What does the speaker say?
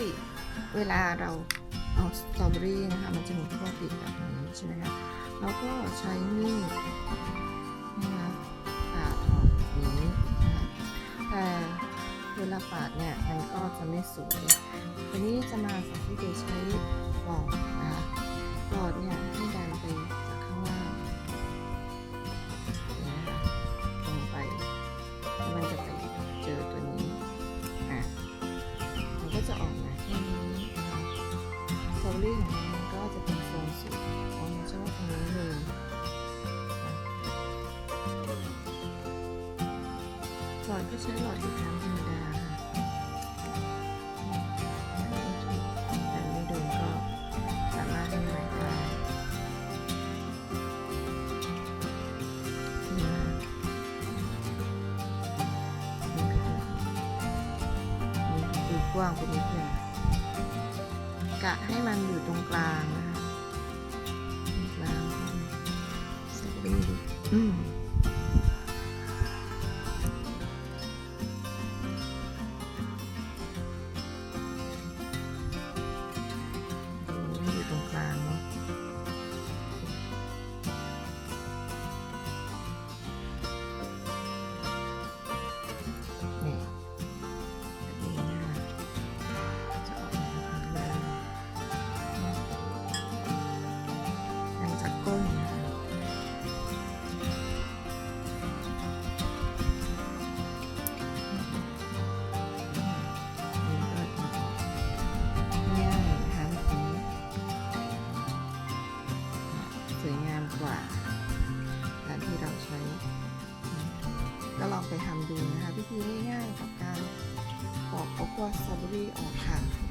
ติเวลาเราเอาสตรอเบอรี่นะคะมันจะมีข้อติดแบบนี้ใช่ไหมคะเราก็ใช้มีดนะคะปาดออกแบบนี้นะคะแต่เวลาปาดเนี่ยมันก็จะไม่สวยทีนี้จะมาสาธิตโดใช้ปอกนะคะปอกเนี่ยให้ดันไป ใช้หลอดที่ทำธรรมดาค่ะแต่ไม่โดนก็สามารถให้ใหม่ได้นี่นะคะนี่ก็คือดูกว้างไปนิดหนึ่งกะให้มันอยู่ตรงกลางนะคะตรงกลางสตรอเบอรี่อืม ช้ก็ลองไปทำดูนะคะ วิธีง่ายๆกับการปอกโกโก้สตรอเบอรี่ออกค่ะ